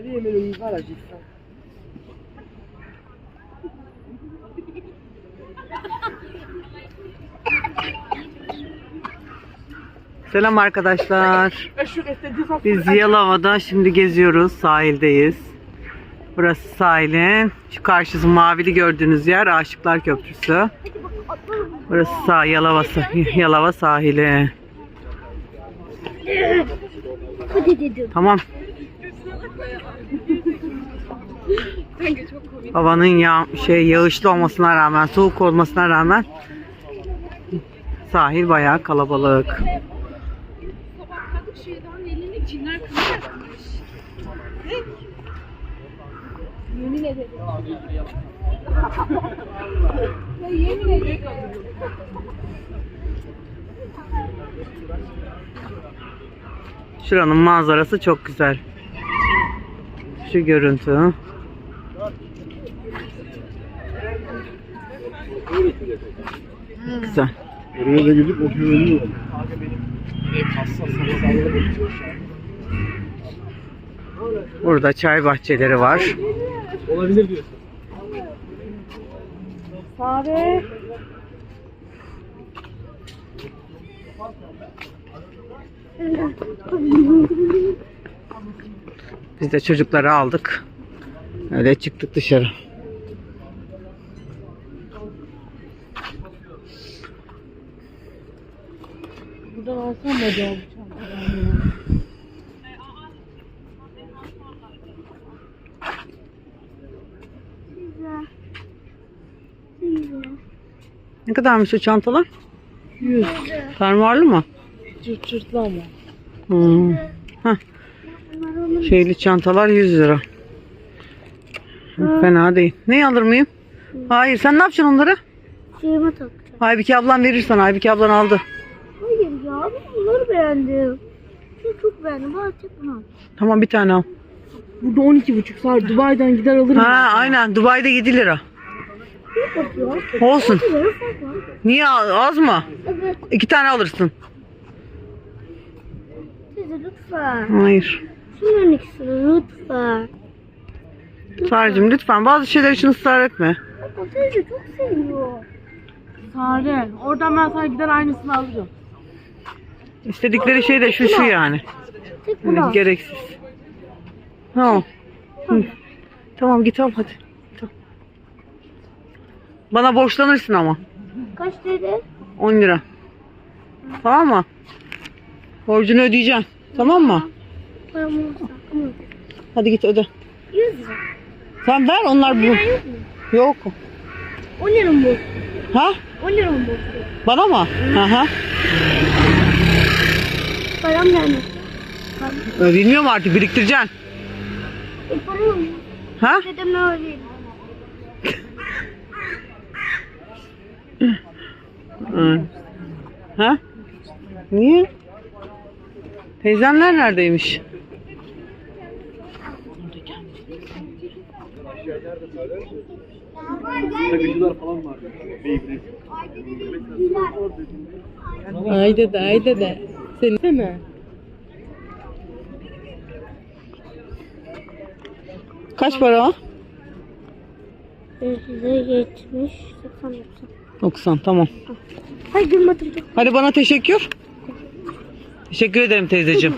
Allez, mais y va là, j'ai faim. Selam arkadaşlar. Biz Yalova'da şimdi geziyoruz. Sahildeyiz. Burası sahilin. Şu karşısı mavili gördüğünüz yer Aşıklar Köprüsü. Burası sağ Yalova, Yalova sahili. Tamam. Havanın yağ şey yağışlı olmasına rağmen, soğuk olmasına rağmen sahil bayağı kalabalık. Sabah ya. Şuranın manzarası çok güzel. Şu görüntü. Güzel. Oraya da gidip o. Burada çay bahçeleri var. Olabilir diyorsun. Fare. Biz de çocukları aldık. Öyle çıktık dışarı. Buradan alsam Güzel. Güzel. Ne kadarmış o çantalar? Yüz. Fermuarlı mı? Çırt çırtlı ama. Hmm. Onun Şeyli çantalar 100 lira. Fena değil. Ne alır mıyım? Hayır sen ne yapacaksın onları? şeyime takacağım. Aybike ablan verir sana. Aybike ablan aldı. Hayır ya ben bunları beğendim. Şunu çok beğendim. Bana tek bunu al. Tamam bir tane al. Burada 12 buçuk saat Dubai'den gider alırım. Ha aynen Dubai'de 7 lira. Olsun. Niye az mı? Evet. İki tane alırsın. Teyze lütfen. Hayır. Şunların ikisini lütfen. Sarıcığım lütfen bazı şeyler için ısrar etme. O teyze çok seviyor. Sare. Oradan ben sana gider aynısını alırım. İstedikleri şey de şu şu yani. Tek Yani al. gereksiz. Tamam. Hı. Tamam git al hadi. Tamam. Bana borçlanırsın ama. Kaç dedi? 10 lira. Tamam mı? Borcunu ödeyeceksin. Tamam mı? Param Hadi git öde. 100 lira. Sen ver onlar bu. Yok mu? Yok. 10 lira mı bu? Ha? 10 lira mı bu? Bana mı? Aha. Param gelmedi. Ee, Bilmiyorum artık biriktireceksin. E param mı? Ha? Dedemle öyleydi. Ha? Niye? Teyzenler neredeymiş? Takıcılar falan var. Beyblade. Haydi de haydi de. Seni mi? Kaç para o? Ben size 70, 80, 90. 90 tamam. Hay gülme atacağım. Hadi bana teşekkür. Teşekkür ederim teyzeciğim.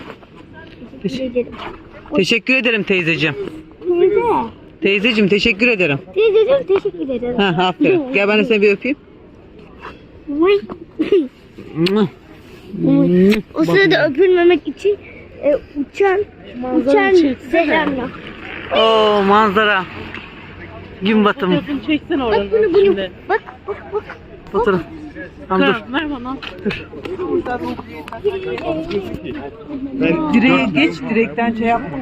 Teşekkür ederim. Teşekkür ederim teyzeciğim. Teyze. Teyzeciğim teşekkür ederim. Teyzeciğim teşekkür ederim. Ha, aferin. Gel ben de seni bir öpeyim. O sırada öpülmemek için e, uçan uçan Zehra'mla. Oo manzara. Gün batımı. Fotoğrafını Bak oradan bunu bunu. şimdi. Bak bak bak. Fotoğraf. Tamam dur. Ver bana. Ben Direğe geç direkten şey yapma.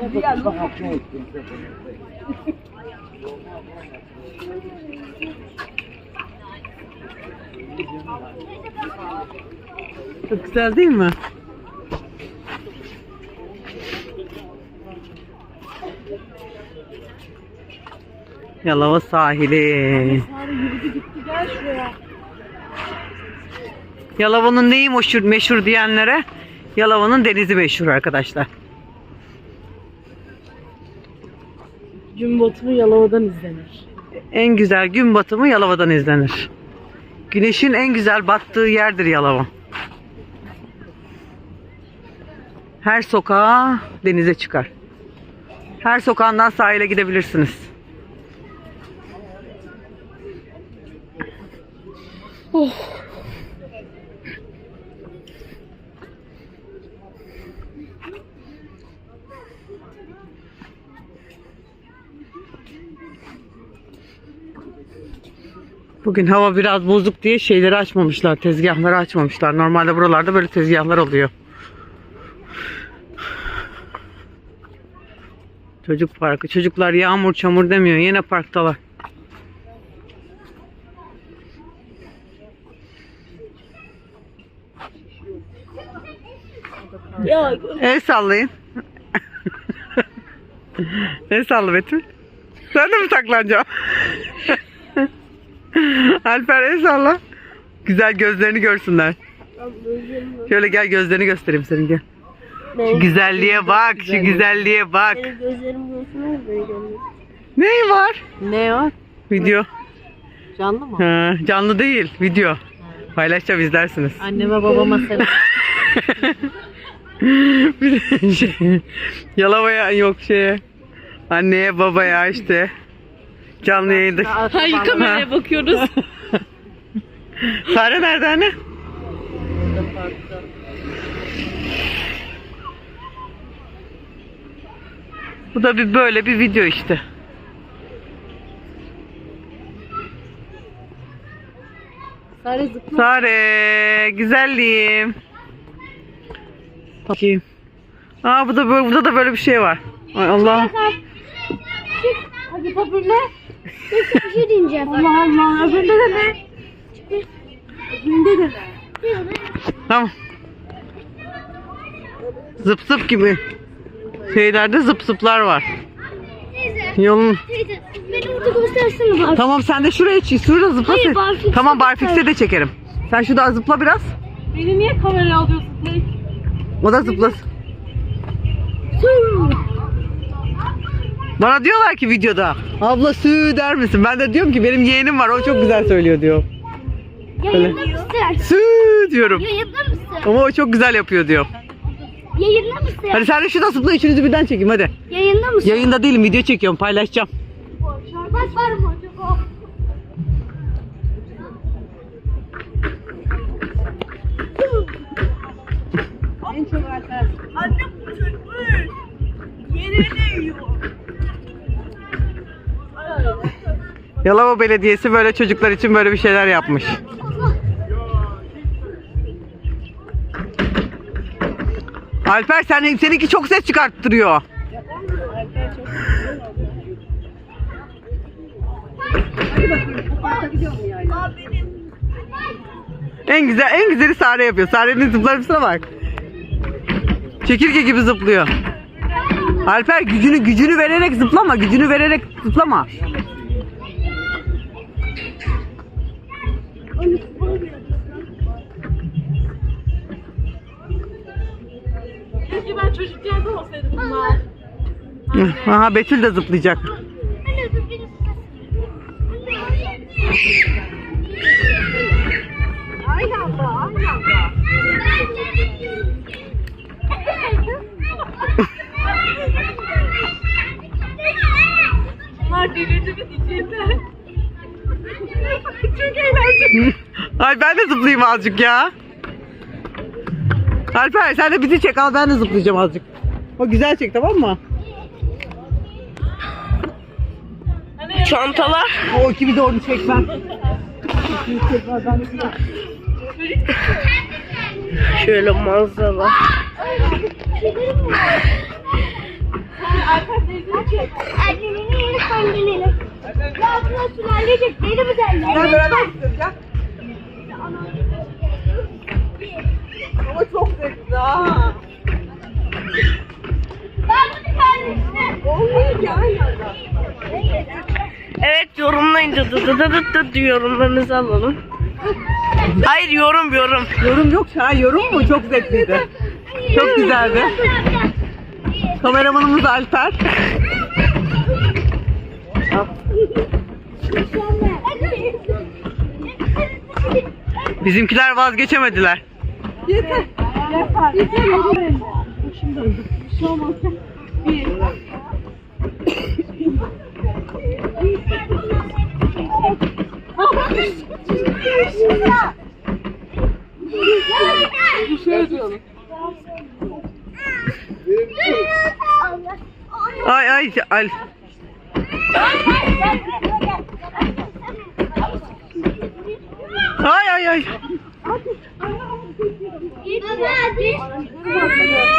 Çok güzel değil mi? Yalova sahili. Yalova'nın neyi meşhur, meşhur diyenlere Yalova'nın denizi meşhur arkadaşlar. Gün batımı Yalova'dan izlenir. En güzel gün batımı Yalova'dan izlenir. Güneşin en güzel battığı yerdir Yalova. Her sokağa denize çıkar. Her sokağından sahile gidebilirsiniz. Bugün hava biraz bozuk diye şeyleri açmamışlar, tezgahları açmamışlar. Normalde buralarda böyle tezgahlar oluyor. Çocuk parkı. Çocuklar yağmur çamur demiyor. Yine parktalar. Ya El sallayın. El salla Betül. Sen de mi saklanacaksın? Alper el salla. Güzel gözlerini görsünler. Şöyle gel gözlerini göstereyim senin gel. Şu güzelliğe bak, şu güzelliğe bak. benim gözlerim görsün böyle. Ne var? Ne var? Video. Canlı mı? Ha, canlı değil, video. Paylaşacağım izlersiniz. Anneme babama selam. Bir de şey, Yalavaya yok şeye. Anneye babaya işte. Canlı yayında. Hangi kameraya bakıyoruz? Sare nerede anne? Bu da bir böyle bir video işte. Sare zıpla. Sare, güzelliğim. Bakayım. Aa bu da böyle, burada da böyle bir şey var. Ay Allah. Hadi popüle. Bir şey diyeceğim. Allah Allah. Öbüründe de ne? Öbüründe de ne? Tamam. Zıp zıp gibi. Şeylerde zıp zıplar var. Yolun. Teyze beni orada göstersene bak. Tamam sen de şuraya çık. Şurada zıpla. Hayır, barfix'e Tamam barfix'e de çekerim. Sen şurada zıpla biraz. Beni niye kameraya alıyorsun? O da zıplasın. Bana diyorlar ki videoda abla sü der misin? Ben de diyorum ki benim yeğenim var o çok güzel söylüyor diyor. Yayında mısın? Sü diyorum. Yayında mısın? Ama o çok güzel yapıyor diyor. Yayında mısın? Hadi sen de şurada zıpla üçünüzü birden çekeyim hadi. Yayında mısın? Yayında değilim video çekiyorum paylaşacağım. Bak var mı acaba? Yalova Belediyesi böyle çocuklar için böyle bir şeyler yapmış. Alper sen, seninki çok ses çıkarttırıyor. En güzel en güzeli Sare yapıyor. Sare'nin zıplarısına bak. Çekirge gibi zıplıyor. Alper gücünü gücünü vererek zıplama, gücünü vererek zıplama. Keşke çocukken de olsaydım bunlar. Aha Betül de zıplayacak. Aynı anda, aynı anda. Bunlar delirdi mi diyecekler. Çok eğlenceli. Ay ben de zıplayayım azıcık ya. Alper sen de bizi çek al ben de zıplayacağım azıcık. O güzel çek tamam mı? Çantalar. O kimi de onu çekmem. Şöyle manzara. Annenin yeni sandalyeleri. Ya şuna sülalecek deli mi derler? Gel beraber gel. Ama çok zevkli ha. Evet yorumlayın dı dı dı dı dı dı yorumlarınızı alalım. Hayır yorum yorum. Yorum yok ya yorum mu? Çok zevkliydi. Çok güzeldi. Kameramanımız Alper. Bizimkiler vazgeçemediler. Yeter. Yeter. Yeter. Bir şey olmaz. Bir. Şey. Ay ay ay. Ay ay ay. Baba,